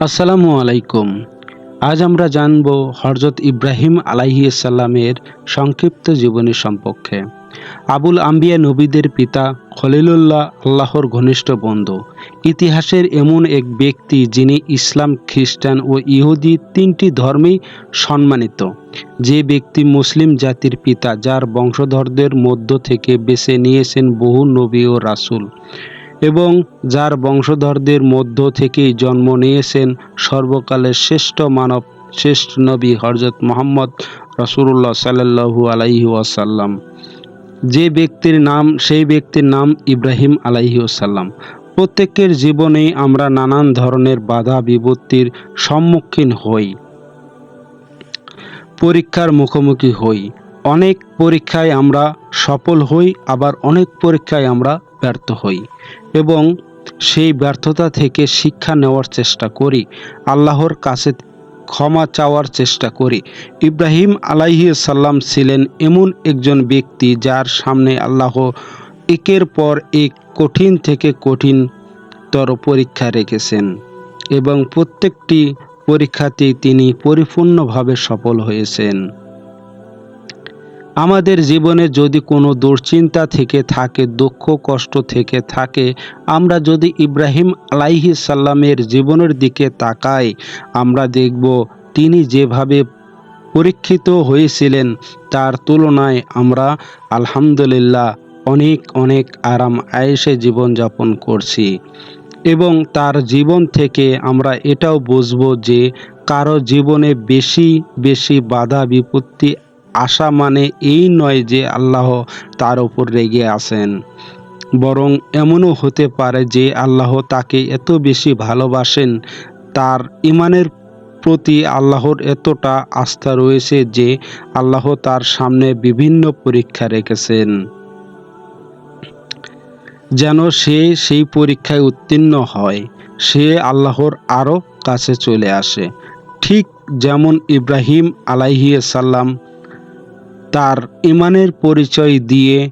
আসসালামু আলাইকুম। আজ আমরা জানব হরজত ইব্রাহিম আলাইহিসাল্লামের সংক্ষিপ্ত জীবনী সম্পর্কে। আবুল আম্বিয়া নবীদের পিতা খলিলুল্লাহ আল্লাহর ঘনিষ্ঠ বন্ধু। ইতিহাসের এমন এক ব্যক্তি যিনি ইসলাম, খ্রিস্টান ও ইহুদি তিনটি ধর্মেই সম্মানিত। যে ব্যক্তি মুসলিম জাতির পিতা, যার বংশধরদের মধ্য থেকে বেছে নিয়েছেন বহু নবী ও রাসূল। এবং যার বংশধরদের মধ্য থেকেই জন্ম নিয়েছেন সর্বকালের শ্রেষ্ঠ মানব, শ্রেষ্ঠ নবী হরজত মোহাম্মদ রসুল্লাহ সাল্লাহু আলাইহি ওয়াসাল্লাম। যে ব্যক্তির নাম, সেই ব্যক্তির নাম ইব্রাহিম আলাইহি প্রত্যেকের জীবনেই আমরা নানান ধরনের বাধা বিপত্তির সম্মুখীন হই, পরীক্ষার মুখোমুখি হই। অনেক পরীক্ষায় আমরা সফল হই, আবার অনেক পরীক্ষায় আমরা ব্যর্থ হই এবং সেই ব্যর্থতা থেকে শিক্ষা নেওয়ার চেষ্টা করি, আল্লাহর কাছে ক্ষমা চাওয়ার চেষ্টা করি। ইব্রাহিম আলাইহি সাল্লাম ছিলেন এমন একজন ব্যক্তি যার সামনে আল্লাহ একের পর এক কঠিন থেকে কঠিনতর পরীক্ষা রেখেছেন এবং প্রত্যেকটি পরীক্ষাতেই তিনি পরিপূর্ণভাবে সফল হয়েছেন। আমাদের জীবনে যদি কোনো দুশ্চিন্তা থেকে থাকে, দুঃখ, কষ্ট থেকে থাকে, আমরা যদি ইব্রাহিম আলাইহি সাল্লামের জীবনের দিকে তাকাই, আমরা দেখব তিনি যেভাবে পরীক্ষিত হয়েছিলেন, তার তুলনায় আমরা আলহামদুলিল্লাহ অনেক অনেক আরাম আয়েসে জীবনযাপন করছি। এবং তার জীবন থেকে আমরা এটাও বুঝব যে কারও জীবনে বেশি বেশি বাধা, বিপত্তি আসা মানে এই নয় যে আল্লাহ তার উপর রেগে আছেন। বরং এমনও হতে পারে যে আল্লাহ তাকে এত বেশি ভালোবাসেন, তার ইমানের প্রতি আল্লাহর এতটা আস্থা রয়েছে যে আল্লাহ তার সামনে বিভিন্ন পরীক্ষা রেখেছেন। যেন সে সেই পরীক্ষায় উত্তীর্ণ হয়, সে আল্লাহর আরও কাছে চলে আসে। ঠিক যেমন ইব্রাহিম আলাইহিসাল্লাম তার ইমানের পরিচয় দিয়ে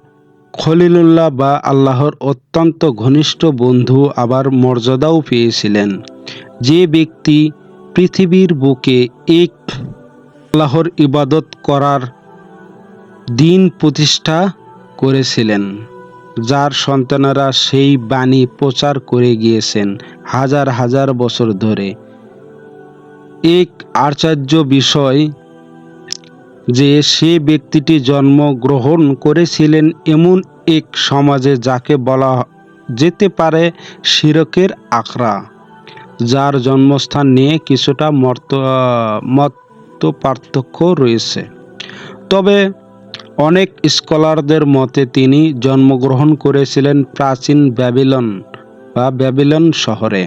খলিলুল্লাহ বা আল্লাহর অত্যন্ত ঘনিষ্ঠ বন্ধু আবার মর্যাদাও পেয়েছিলেন। যে ব্যক্তি পৃথিবীর বুকে এক আল্লাহর ইবাদত করার দিন প্রতিষ্ঠা করেছিলেন, যার সন্তানেরা সেই বাণী প্রচার করে গিয়েছেন হাজার হাজার বছর ধরে। এক আশ্চর্য বিষয় যে সে ব্যক্তিটি জন্মগ্রহণ করেছিলেন এমন এক সমাজে যাকে বলা যেতে পারে শিরকের আখড়া, যার জন্মস্থান নিয়ে কিছুটা মর্ত মত পার্থক্য রয়েছে। তবে অনেক স্কলারদের মতে তিনি জন্মগ্রহণ করেছিলেন প্রাচীন ব্যাবিলন বা ব্যাবিলন শহরে,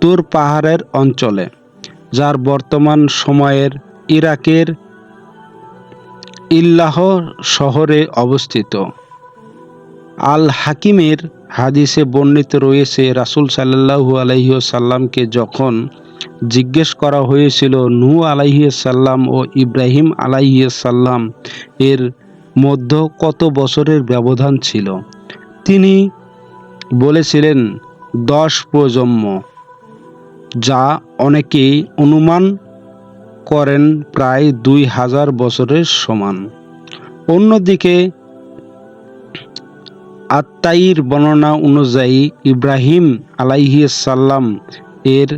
তুর পাহাড়ের অঞ্চলে, যার বর্তমান সময়ের ইরাকের ইল্লাহ শহরে অবস্থিত। আল হাকিমের হাদিসে বর্ণিত রয়েছে, রাসুল সাল্লাহু আলহিসাল্লামকে যখন জিজ্ঞেস করা হয়েছিল নূ আলাইসাল্লাম ও ইব্রাহিম আলাইসাল্লাম এর মধ্যে কত বছরের ব্যবধান ছিল, তিনি বলেছিলেন, দশ প্রজন্ম, যা অনেকেই অনুমান করেন প্রায় দুই হাজার বছরের সমান। অন্যদিকে আত্মাইর বর্ণনা অনুযায়ী ইব্রাহিম আলাইহিসাল্লাম এর,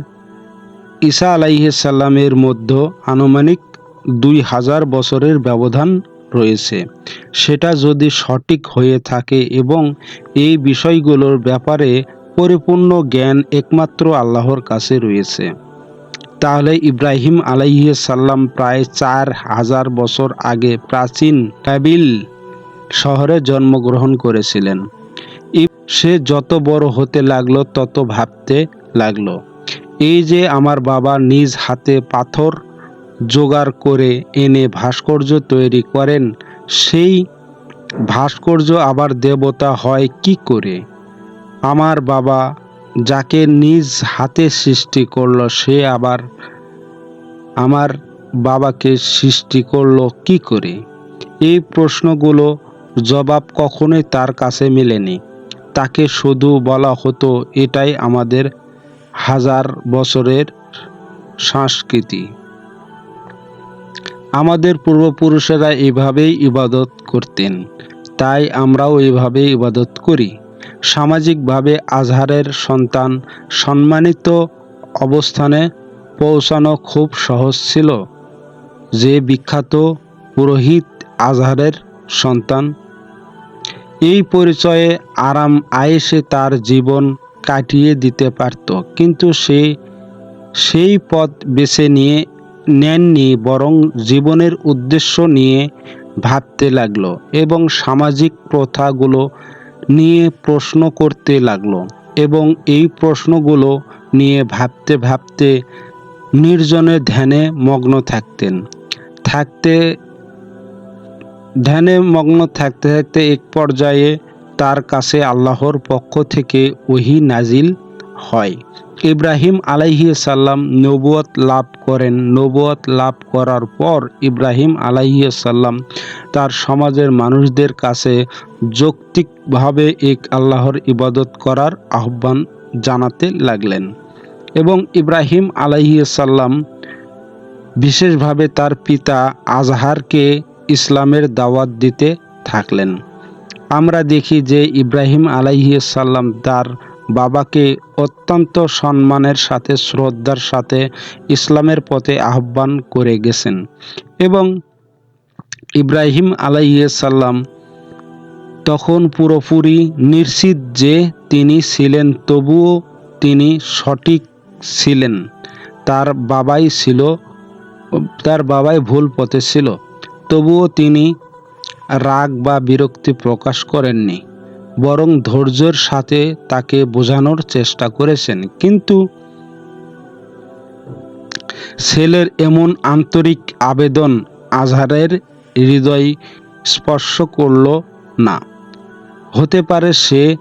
ঈসা আলাইহিসাল্লামের মধ্যে আনুমানিক দুই হাজার বছরের ব্যবধান রয়েছে। সেটা যদি সঠিক হয়ে থাকে এবং এই বিষয়গুলোর ব্যাপারে পরিপূর্ণ জ্ঞান একমাত্র আল্লাহর কাছে রয়েছে। তাহলে ইব্রাহিম সাল্লাম প্রায় চার হাজার বছর আগে প্রাচীন কাবিল শহরে জন্মগ্রহণ করেছিলেন। সে যত বড় হতে লাগল, তত ভাবতে লাগল। এই যে আমার বাবা নিজ হাতে পাথর জোগাড় করে এনে ভাস্কর্য তৈরি করেন, সেই ভাস্কর্য আবার দেবতা হয় কি করে? আমার বাবা যাকে নিজ হাতে সৃষ্টি করল, সে আবার আমার বাবাকে সৃষ্টি করল কি করে? এই প্রশ্নগুলো জবাব কখনোই তার কাছে মেলেনি। তাকে শুধু বলা হতো, এটাই আমাদের হাজার বছরের সংস্কৃতি। আমাদের পূর্বপুরুষেরা এভাবেই ইবাদত করতেন। তাই আমরাও এভাবে ইবাদত করি। সামাজিকভাবে আজহারের সন্তান সম্মানিত অবস্থানে পৌঁছানো খুব সহজ ছিল। যে বিখ্যাত পুরোহিত আজহারের সন্তান। এই পরিচয়ে আরাম আয়েসে তার জীবন কাটিয়ে দিতে পারত, কিন্তু সে সেই পথ বেছে নিয়ে, নেননি, বরং জীবনের উদ্দেশ্য নিয়ে ভাবতে লাগল এবং সামাজিক প্রথাগুলো নিয়ে প্রশ্ন করতে লাগল এবং এই প্রশ্নগুলো নিয়ে ভাবতে ভাবতে নির্জনে ধ্যানে মগ্ন থাকতেন। থাকতে, ধ্যানে মগ্ন থাকতে থাকতে এক পর্যায়ে তার কাছে আল্লাহর পক্ষ থেকে ওহি নাজিল হয়। ইব্রাহিম আলাইহি সাল্লাম নবুয়ত লাভ করেন। নবুয়ত লাভ করার পর ইব্রাহিম আলাইহি সাল্লাম তার সমাজের মানুষদের কাছে যৌক্তিকভাবে এক আল্লাহর ইবাদত করার আহ্বান জানাতে লাগলেন এবং ইব্রাহিম আলাইহি সাল্লাম বিশেষভাবে তার পিতা আজহারকে ইসলামের দাওয়াত দিতে থাকলেন। আমরা দেখি যে ইব্রাহিম আলাইসাল্লাম তার বাবাকে অত্যন্ত সম্মানের সাথে, শ্রদ্ধার সাথে ইসলামের পথে আহ্বান করে গেছেন এবং ইব্রাহিম আলাইসাল্লাম তখন পুরোপুরি নিশ্চিত যে তিনি ছিলেন, তবুও তিনি সঠিক ছিলেন। তার বাবাই ছিল, তার বাবাই ভুল পথে ছিল। তবুও তিনি রাগ বা বিরক্তি প্রকাশ করেননি। বরং ধৈর্যের সাথে তাকে বোঝানোর চেষ্টা করেছেন। কিন্তু ছেলের এমন আন্তরিক আবেদন আজহারের হৃদয় স্পর্শ করল না। হতে পারে সে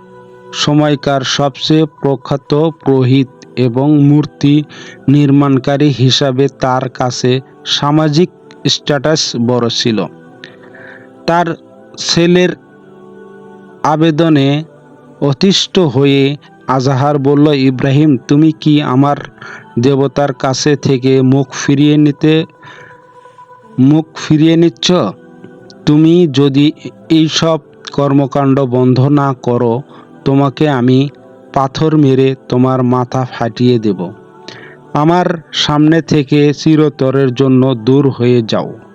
সময়কার সবচেয়ে প্রখ্যাত পুরোহিত এবং মূর্তি নির্মাণকারী হিসাবে তার কাছে সামাজিক স্ট্যাটাস বড় ছিল। তার ছেলের আবেদনে অতিষ্ঠ হয়ে আজাহার বলল, ইব্রাহিম, তুমি কি আমার দেবতার কাছে থেকে মুখ ফিরিয়ে নিতে, মুখ ফিরিয়ে নিচ্ছ? তুমি যদি এইসব কর্মকাণ্ড বন্ধ না করো, তোমাকে আমি পাথর মেরে তোমার মাথা ফাটিয়ে দেব। আমার সামনে থেকে চিরতরের জন্য দূর হয়ে যাও।